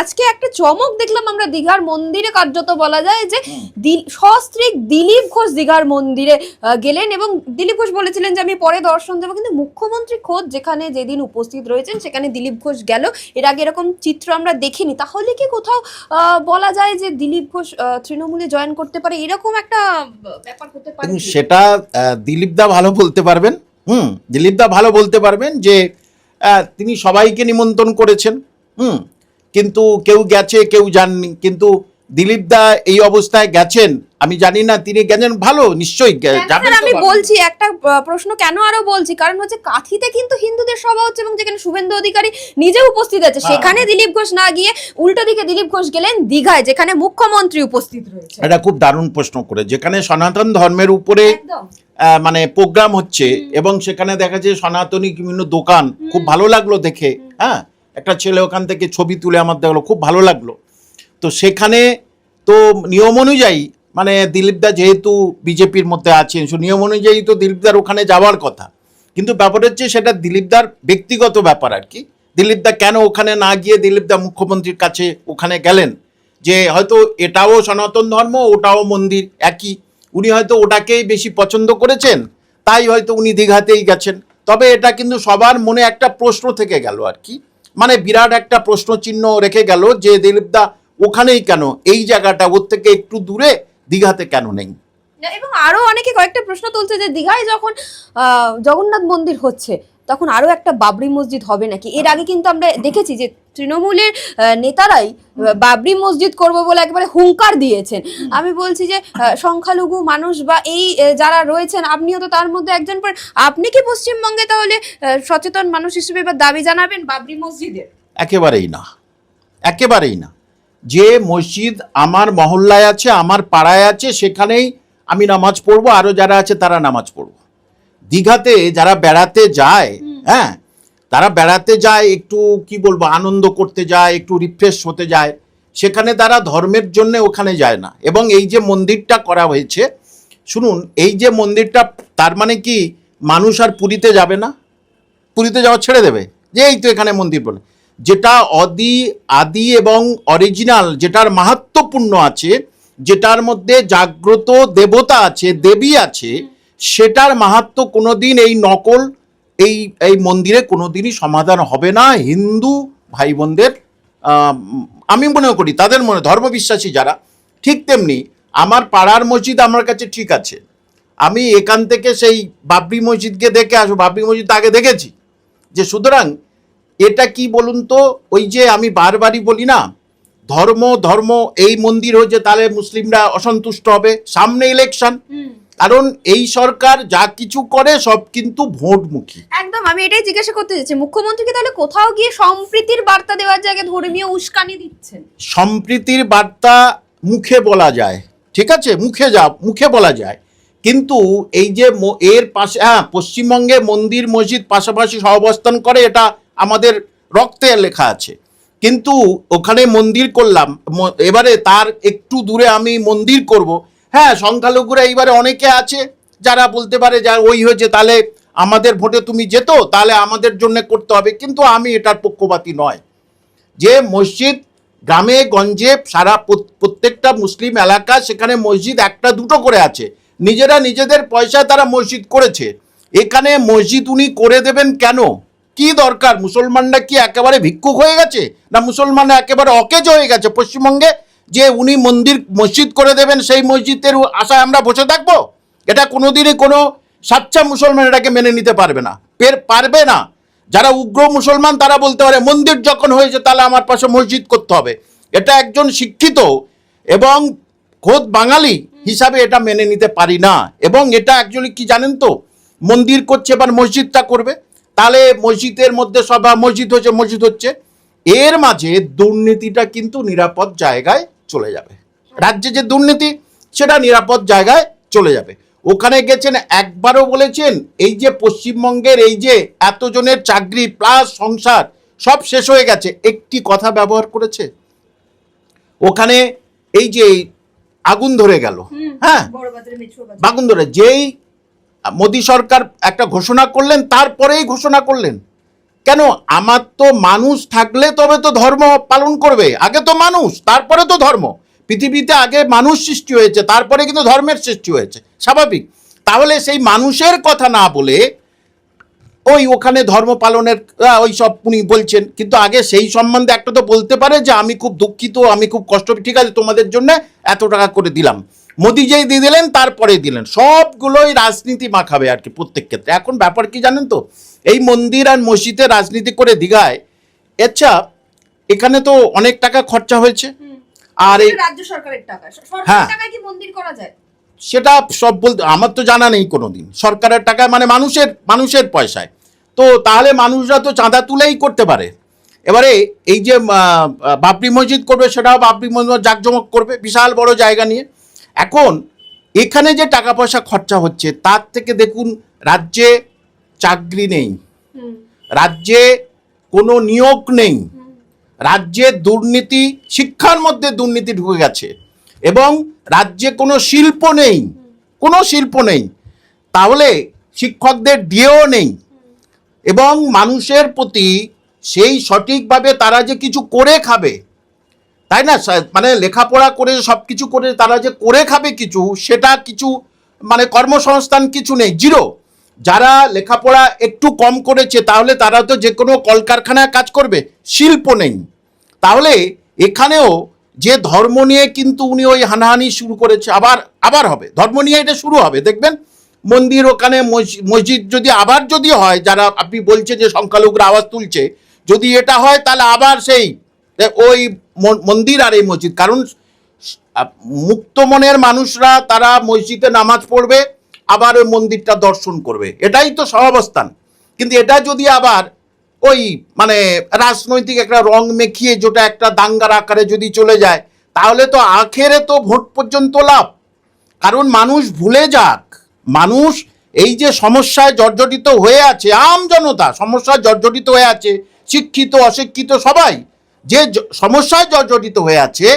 আজকে একটা চমক দেখলাম আমরা দীঘার মন্দিরে কার্যত বলা যায় যে সস্ত্রীক দিলীপ ঘোষ দীঘার মন্দিরে গেলেন এবং দিলীপ ঘোষ বলেছিলেন যে আমি পরে দর্শন দেবো। কিন্তু মুখ্যমন্ত্রী খোদ যেখানে যেদিন উপস্থিত রয়েছেন সেখানে দিলীপ ঘোষ গেল। এর আগে এরকম চিত্র আমরা দেখিনি। তাহলে কি কোথাও বলা যায় যে দিলীপ ঘোষ তৃণমূলে জয়েন করতে পারে? এরকম একটা ব্যাপার হতে পারে সেটা আহ, দিলীপদা ভালো বলতে পারবেন। হুম দিলীপদা ভালো বলতে পারবেন যে তিনি সবাইকে নিমন্ত্রণ করেছেন। হুম কিন্তু কেউ গেছে কেউ যাননি। কিন্তু দিলীপ দা এই অবস্থায় গেছেন আমি জানি না তিনি গেছেন ভালো নিশ্চয়ই আমি বলছি একটা প্রশ্ন কেন আরও বলছি? কারণ হচ্ছে কাঁথিতে কিন্তু হিন্দুদের সভা হচ্ছে এবং যেখানে শুভেন্দু অধিকারী নিজে উপস্থিত আছে। হ্যাঁ। সেখানে দিলীপ ঘোষ না গিয়ে উল্টো দিকে দিলীপ ঘোষ গেলেন দীঘায় যেখানে মুখ্যমন্ত্রী উপস্থিত রয়েছে। এটা খুব দারুণ প্রশ্ন করে। যেখানে সনাতন ধর্মের উপরে মানে প্রোগ্রাম হচ্ছে এবং সেখানে দেখা যায় সনাতনী বিভিন্ন দোকান খুব ভালো লাগল দেখে হ্যাঁ? একটা ছেলে ওখান থেকে ছবি তুলে আমার দেখল, খুব ভালো লাগল। তো সেখানে তো নিয়ম অনুযায়ী মানে দিলীপদা যেহেতু বিজেপির মধ্যে আছেন, সে নিয়ম অনুযায়ী তো দিলীপদার ওখানে যাওয়ার কথা। কিন্তু ব্যাপার হচ্ছে সেটা দিলীপদার ব্যক্তিগত ব্যাপার আর কি। দিলীপদা কেন ওখানে না গিয়ে দিলীপদা মুখ্যমন্ত্রীর কাছে ওখানে গেলেন? যে হয়তো এটাও সনাতন ধর্ম, ওটাও মন্দির একই। উনি হয়তো ওটাকেই বেশি পছন্দ করেছেন, তাই হয়তো উনি দীঘাতেই গেছেন। তবে এটা কিন্তু সবার মনে একটা প্রশ্ন থেকে গেল আর কি। মানে বিরাট একটা প্রশ্ন চিহ্ন রেখে গেল যে দিলীপদা ওখানেই কেন? এই জায়গাটা ওর থেকে একটু দূরে, দীঘাতে কেন নেই? এবং আরও অনেকে কয়েকটা প্রশ্ন তুলছে যে দীঘায় যখন জগন্নাথ মন্দির হচ্ছে, তখন আরও একটা বাবরি মসজিদ হবে নাকি? এর আগে কিন্তু আমরা দেখেছি যে তৃণমূলের নেতারাই বাবরি মসজিদ করব বলে একেবারে হুঙ্কার দিয়েছেন। আমি বলছি যে সংখ্যালঘু মানুষ বা এই যারা রয়েছেন আপনিও তো তার মধ্যে একজন পর আপনি কি পশ্চিমবঙ্গে তাহলে সচেতন মানুষ হিসেবে বা দাবি জানাবেন বাবরি মসজিদের একেবারেই না। একেবারেই না। যে মসজিদ আমার মহল্লায় আছে আমার পাড়ায় আছে সেখানেই আমি নামাজ পড়ব আরও যারা আছে তারা নামাজ পড়ব। দীঘাতে যারা বেড়াতে যায় হ্যাঁ তারা বেড়াতে যায় একটু কি বলব আনন্দ করতে যায় একটু রিফ্রেশ হতে যায়। সেখানে তারা ধর্মের জন্য ওখানে যায় না। এবং এই যে মন্দিরটা করা হয়েছে শুনুন এই যে মন্দিরটা তার মানে কি মানুষ আর পুরীতে যাবে না? পুরীতে যাওয়া ছেড়ে দেবে? যে এই তো এখানে মন্দির বলে। যেটা অদি আদি এবং অরিজিনাল যেটার মাহাত্মপূর্ণ আছে যেটার মধ্যে জাগ্রত দেবতা আছে দেবী আছে সেটার মাহাত্ম কোনোদিন এই নকল এই এই মন্দিরে কোনো দিনই সমাধান হবে না। হিন্দু ভাই বোনদের আমি মনে করি তাদের মনে, ধর্মবিশ্বাসী যারা, ঠিক তেমনি আমার পাড়ার মসজিদ আমার কাছে ঠিক আছে। আমি এখান থেকে সেই বাবরি মসজিদকে দেখে আসব, বাবরি মসজিদ আগে দেখেছি। যে সুতরাং এটা কি বলুন তো, ওই যে আমি বারবারই বলি না, ধর্ম ধর্ম, এই মন্দির হয়েছে তাহলে মুসলিমরা অসন্তুষ্ট হবে, সামনে ইলেকশন কারণ এই সরকার যা কিছু করে সব কিন্তু ভোটমুখী। একদম আমি এটাই জিজ্ঞাসা করতে চাইছি মুখ্যমন্ত্রীকে তাহলে কোথাও গিয়ে সম্প্রীতির বার্তা দেওয়ার জায়গায় ধর্মীয় উস্কানি দিচ্ছেন? সম্প্রীতির বার্তা মুখে বলা যায় ঠিক আছে? মুখে যা মুখে বলা যায়। কিন্তু এই যে এর পাশে হ্যাঁ পশ্চিমবঙ্গে মন্দির মসজিদ পাশাপাশি সহাবস্থান করে এটা আমাদের রক্তে লেখা আছে। কিন্তু ওখানে মন্দির করলাম এবারে তার একটু দূরে আমি মন্দির করব হ্যাঁ সংখ্যালঘুরা এইবারে অনেকে আছে যারা বলতে পারে যা ওই হয়েছে, তাহলে আমাদের ভোটে তুমি যেত, তাহলে আমাদের জন্য করতে হবে। কিন্তু আমি এটার পক্ষপাতী নয়। যে মসজিদ গ্রামে, গঞ্জে, সারা প্রত্যেকটা মুসলিম এলাকা, সেখানে মসজিদ একটা দুটো করে আছে। নিজেরা নিজেদের পয়সায় তারা মসজিদ করেছে। এখানে মসজিদ উনি করে দেবেন কেন? কি দরকার? মুসলমানরা কি একেবারে ভিক্ষুক হয়ে গেছে? না, মুসলমানরা একেবারে অকেজ হয়ে গেছে? পশ্চিমবঙ্গে যে উনি মন্দির মসজিদ করে দেবেন, সেই মসজিদের আশায় আমরা বসে থাকব? এটা কোনোদিনই কোনো সাচ্চা মুসলমান এটাকে মেনে নিতে পারবে না। পের পারবে না। যারা উগ্র মুসলমান, তারা বলতে পারে, মন্দির যখন হয়েছে, তাহলে আমার পাশে মসজিদ করতে হবে। এটা একজন শিক্ষিত এবং খোদ বাঙালি হিসাবে এটা মেনে নিতে পারি না। এবং এটা অ্যাকচুয়ালি কি জানেন তো? মন্দির করছে, এবার মসজিদটা করবে। তাহলে মসজিদের মধ্যে সব, মসজিদ হচ্ছে মসজিদ হচ্ছে। এর মাঝে দুর্নীতিটা কিন্তু নিরাপদ জায়গায় চলে যাবে। রাজ্যে যে দুর্নীতি সেটা নিরাপদ জায়গায় চলে যাবে। ওখানে গেছেন একবারও বলেছেন এই যে পশ্চিমবঙ্গের এই যে এতজনের চাকরি প্লাস সংসার সব শেষ হয়ে গেছে। একটি কথা ব্যবহার করেছে? ওখানে এই যে আগুন ধরে গেল। হ্যাঁ? আগুন ধরে যেই মোদী সরকার একটা ঘোষণা করলেন তারপরেই ঘোষণা করলেন। কেন? আমার তো মানুষ থাকলে তবে তো ধর্ম পালন করবে। আগে তো মানুষ, তারপরে তো ধর্ম। পৃথিবীতে আগে মানুষ সৃষ্টি হয়েছে, তারপরে কিন্তু ধর্মের সৃষ্টি হয়েছে। স্বাভাবিক। তাহলে সেই মানুষের কথা না বলে ওই ওখানে ধর্ম পালনের ওই সব উনি বলছেন। কিন্তু আগে সেই সম্বন্ধে একটা তো বলতে পারে যে, আমি খুব দুঃখিত, আমি খুব কষ্ট, ঠিক আছে, তোমাদের জন্য এত টাকা করে দিলাম। মোদি যেই দিয়ে দিলেন তারপরে দিলেন। সবগুলোই রাজনীতি মাখাবে আর কি প্রত্যেক ক্ষেত্রে। এখন ব্যাপার কি জানেন তো? এই মন্দির আর মসজিদে রাজনীতি করে দীঘায় আচ্ছা এখানে তো অনেক টাকা খরচা হয়েছে। আর এই রাজ্য সরকারের টাকা। হ্যাঁ। টাকায় কি মন্দির করা যায়? সেটা সব বলতে আমার তো জানা নেই কোনোদিন। সরকারের টাকায় মানে মানুষের মানুষের পয়সায়। তো তাহলে মানুষরা তো চাঁদা তুলেই করতে পারে। এবারে এই যে বাবরি মসজিদ করবে সেটাও বাবরি মসজিদ জাঁকজমক করবে। বিশাল বড় জায়গা নিয়ে। এখন এখানে যে টাকা পয়সা খরচা হচ্ছে তার থেকে দেখুন রাজ্যে চাকরি নেই রাজ্যে কোনো নিয়োগ নেই রাজ্যে দুর্নীতি শিক্ষার মধ্যে দুর্নীতি ঢুকে গেছে এবং রাজ্যে কোনো শিল্প নেই কোনো শিল্প নেই তাহলে শিক্ষকদের ডিএও নেই এবং মানুষের প্রতি সেই সঠিকভাবে তারা যে কিছু করে খাবে তাই না? মানে লেখাপড়া করে সব কিছু করে তারা যে করে খাবে কিছু, সেটা কিছু মানে কর্মসংস্থান কিছু নেই, জিরো। যারা লেখাপড়া একটু কম করেছে, তাহলে তারা তো যে কোনো কলকারখানায় কাজ করবে, শিল্প নেই। তাহলে এখানেও যে ধর্ম নিয়ে কিন্তু উনি ওই হানাহানি শুরু করেছে, আবার আবার হবে। ধর্ম নিয়ে এটা শুরু হবে, দেখবেন? মন্দির ওখানে মস- মসজিদ যদি আবার যদি হয়, যারা আপনি বলছে যে সংখ্যালঘুরা আওয়াজ তুলছে, যদি এটা হয়, তাহলে আবার সেই ওই মন্দির আর এই মসজিদ। কারণ মুক্ত মনের মানুষরা তারা মসজিদে নামাজ পড়বে, আবার ওই মন্দিরটা দর্শন করবে। এটাই তো সহাবস্থান। কিন্তু এটা যদি আবার ওই মানে রাজনৈতিক একটা রং মেখিয়ে যেটা একটা দাঙ্গার আকারে যদি চলে যায়, তাহলে তো আখেরে তো ভোট পর্যন্ত লাভ। কারণ মানুষ ভুলে যাক, মানুষ এই যে সমস্যায় জর্জরিত হয়ে আছে, আম জনতা সমস্যায় জর্জরিত হয়ে আছে, শিক্ষিত, অশিক্ষিত সবাই যে সমস্যায় জর্জরিত হয়ে আছে,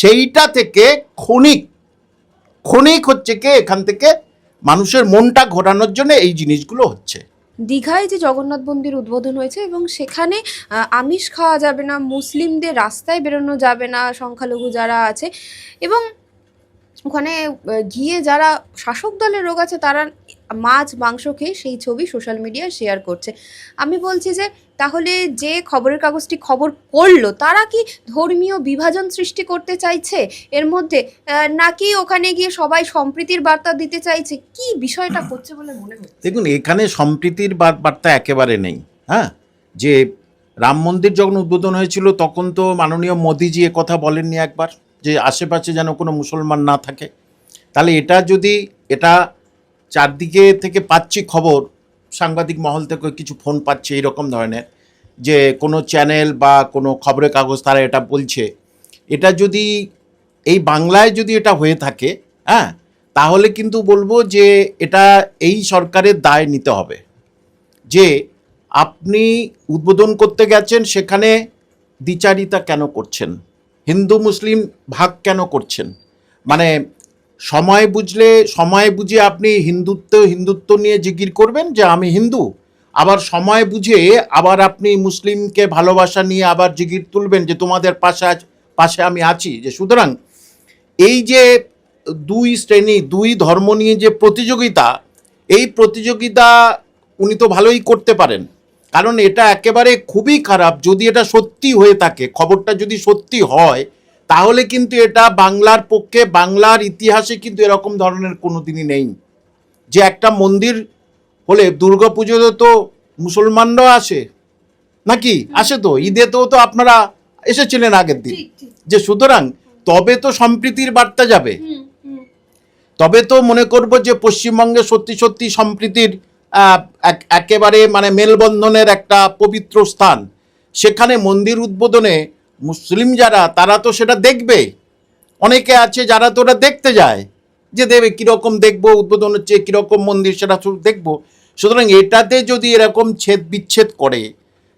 সেইটা থেকে ক্ষণিক ক্ষণিক হচ্ছে কি? এখান থেকে মানুষের মনটা ঘোরানোর জন্য এই জিনিসগুলো হচ্ছে। দীঘায় যে জগন্নাথ মন্দির উদ্বোধন হয়েছে এবং সেখানে আমিষ খাওয়া যাবে না, মুসলিমদের রাস্তায় বেরোনো যাবে না, সংখ্যালঘু যারা আছে এবং ওখানে গিয়ে যারা শাসক দলের রোগ আছে তারা মাছ, মাংস খেয়ে সেই ছবি সোশ্যাল মিডিয়ায় শেয়ার করছে। আমি বলছি যে, তাহলে যে খবরের কাগজটি খবর করল তারা কি ধর্মীয় বিভাজন সৃষ্টি করতে চাইছে? এর মধ্যে নাকি ওখানে গিয়ে সবাই সম্প্রীতির বার্তা দিতে চাইছে? কি বিষয়টা করছে বলে মনে হচ্ছে? দেখুন, এখানে সম্প্রীতির বার্তা একেবারে নেই হ্যাঁ? যে রাম মন্দির যখন উদ্বোধন হয়েছিল, তখন তো মাননীয় মোদিজি কথা বলেননি একবার, যে আশেপাশে যেন কোনো মুসলমান না থাকে। তাহলে এটা যদি, এটা চারদিকে থেকে পাচ্ছি খবর, সাংবাদিক মহল থেকে কিছু ফোন পাচ্ছে এরকম ধরনের, যে কোনো চ্যানেল বা কোনো খবরের কাগজ তারা এটা বলছে। এটা যদি এই বাংলায় যদি এটা হয়ে থাকে হ্যাঁ তাহলে কিন্তু বলব যে এটা এই সরকারের দায় নিতে হবে। যে আপনি উদ্বোধন করতে গেছেন, সেখানে দ্বিচারিতা কেন করছেন? হিন্দু, মুসলিম ভাগ কেন করছেন? মানে সময় বুঝলে, সময় বুঝে আপনি হিন্দুত্ব হিন্দুত্ব নিয়ে জিগির করবেন যে আমি হিন্দু। আবার সময় বুঝে আবার আপনি মুসলিমকে ভালোবাসা নিয়ে আবার জিগির তুলবেন যে তোমাদের পাশে পাশে আমি আছি। যে সুতরাং এই যে দুই শ্রেণি, দুই ধর্ম নিয়ে যে প্রতিযোগিতা, এই প্রতিযোগিতা উনি তো ভালোই করতে পারেন। কারণ এটা একেবারে খুবই খারাপ যদি এটা সত্যি হয়ে থাকে। খবরটা যদি সত্যি হয় তাহলে কিন্তু এটা বাংলার পক্ষে বাংলার ইতিহাসে কিন্তু এরকম ধরনের কোনো দিনই নেই। যে একটা মন্দির হলে দুর্গা পুজোতে তো মুসলমানরাও আসে নাকি? আসে তো। ঈদেতেও তো আপনারা এসেছিলেন আগের দিন। যে সুতরাং তবে তো সম্প্রীতির বার্তা যাবে। তবে তো মনে করব যে পশ্চিমবঙ্গে সত্যি সত্যি সম্প্রীতির এক- একেবারে মানে মেলবন্ধনের একটা পবিত্র স্থান। সেখানে মন্দির উদ্বোধনে মুসলিম যারা, তারা তো সেটা দেখবে। অনেকে আছে যারা তো ওটা দেখতে যায়, যে দেবে কীরকম দেখব, উদ্বোধন হচ্ছে, কীরকম মন্দির সেটা দেখব। সুতরাং এটাতে যদি এরকম ছেদ বিচ্ছেদ করে,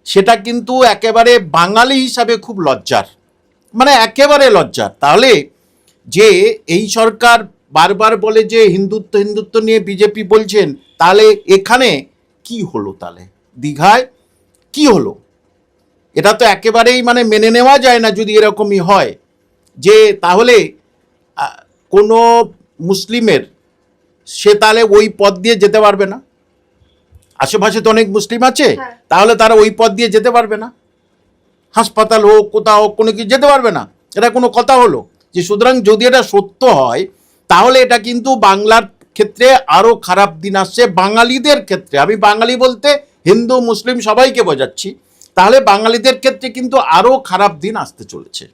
সেটা কিন্তু একেবারে বাঙালি হিসাবে খুব লজ্জার। মানে একেবারে লজ্জার। তাহলে যে এই সরকার বারবার বলে যে হিন্দুত্ব হিন্দুত্ব নিয়ে বিজেপি বলছেন, তাহলে এখানে কি হলো তাহলে? দীঘায় কি হলো? এটা তো একেবারেই মানে মেনে নেওয়া যায় না যদি এরকমই হয়। যে তাহলে কোনো মুসলিমের সে তাহলে ওই পথ দিয়ে যেতে পারবে না। আশেপাশে তো অনেক মুসলিম আছে হ্যাঁ। তাহলে তারা ওই পথ দিয়ে যেতে পারবে না। হাসপাতাল হোক কোথাও হোক কোনো কিছু যেতে পারবে না। এটা কোনো কথা হলো? যে সুতরাং যদি এটা সত্য হয় তাহলে এটা কিন্তু বাংলার ক্ষেত্রে আরও খারাপ দিন আসছে বাঙালিদের ক্ষেত্রে। আমি বাঙালি বলতে হিন্দু মুসলিম সবাইকে বোঝাচ্ছি। তাহলে বাঙালিদের ক্ষেত্রে কিন্তু আরও খারাপ দিন আসতে চলেছে।